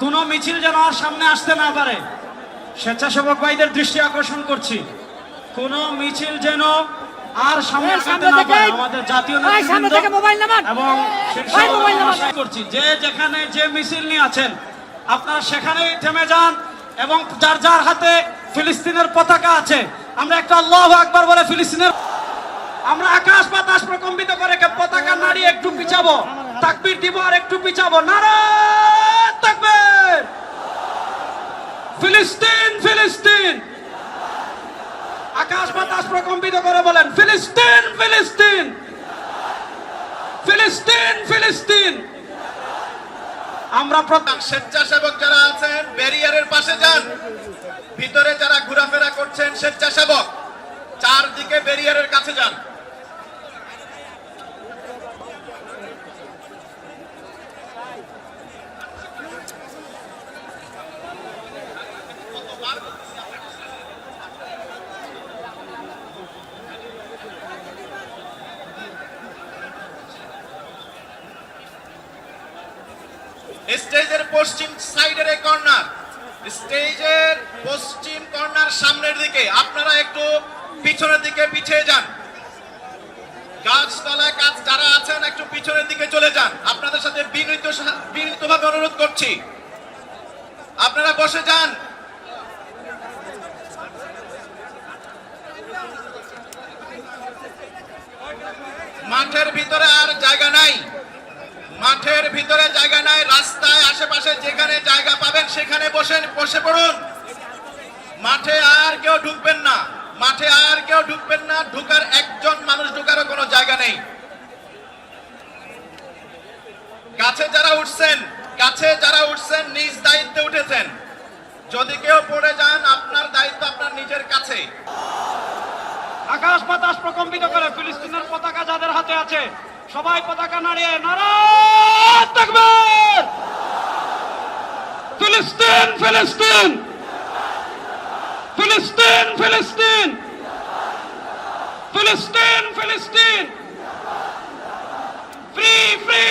কোনো মিছিল যেন আর সামনে আসতে না পারে। স্বেচ্ছাসেবক ভাইদের দৃষ্টি আকর্ষণ করছি। কোনো মিছিল যেন আর সামনে আসতে না পারে। আমাদের জাতীয় নেতৃবৃন্দ। এবং শীর্ষ করছি। যে যেখানে যে মিছিল নিয়ে আছেন আপনারা সেখানেই থেমে যান এবং যার যার হাতে ফিলিস্তিনের পতাকা আছে আমরা একটা আল্লাহ আকবার বলে ফিলিস্তিনের আমরা আকাশ বাতাস প্রকম্পিত করে পতাকা নাড়িয়ে একটু পিছাবো তাকবির দিব আর একটু পিছাবো। নারা তাকবীর ফিলিস্তিন ফিলিস্তিন। আকাশ বাতাস প্রকম্পিত করে বলেন, ফিলিস্তিন ফিলিস্তিন। ফিলিস্তিন ফিলিস্তিন। আমরা প্রথম স্বেচ্ছাসেবক যারা আছেন, ব্যারিয়ারের পাশে যান। ভিতরে যারা ঘোরাফেরা করছেন, স্বেচ্ছাসেবক, চারদিকে ব্যারিয়ারের কাছে যান। স্টেজের পশ্চিম সাইডের এই কর্নার। স্টেজের পশ্চিম কর্নার সামনের দিকে। আপনারা একটু পিছনের দিকে পিছিয়ে যান। গাছতলায় কাজ যারা আছেন, একটু পিছনের দিকে চলে যান। আপনাদের সাথে বিনীত বিনীতভাবে অনুরোধ করছি। আপনারা বসে যান। মাঠের ভিতরে আর জায়গা নাই। মাঠের ভিতরে জায়গা নাই, রাস্তায় আশেপাশে যেখানে জায়গা পাবেন সেখানে বসেন, বসে পড়ুন। মাঠে আর কেউ ঢুকবেন না। মাঠে আর কেউ ঢুকবেন না, ঢুকার একজন মানুষ ঢুকারও কোনো জায়গা নেই। কাছে যারা উঠছেন কাছে যারা উঠছেন, নিজ দায়িত্বে উঠেছেন। যদি কেউ পড়ে যান, আপনার দায়িত্ব আকাশ প্রকম্পিত করে ফিলিস্তিনের পতাকা যাদের হাতে আছে, সবাই পতাকা নাড়িয়ে নারা ফিলিস্তিন ফিলিস্তিন। ফিলিস্তিন ফিলিস্তিন। ফিলিস্তিন ফিলিস্তিন। Free free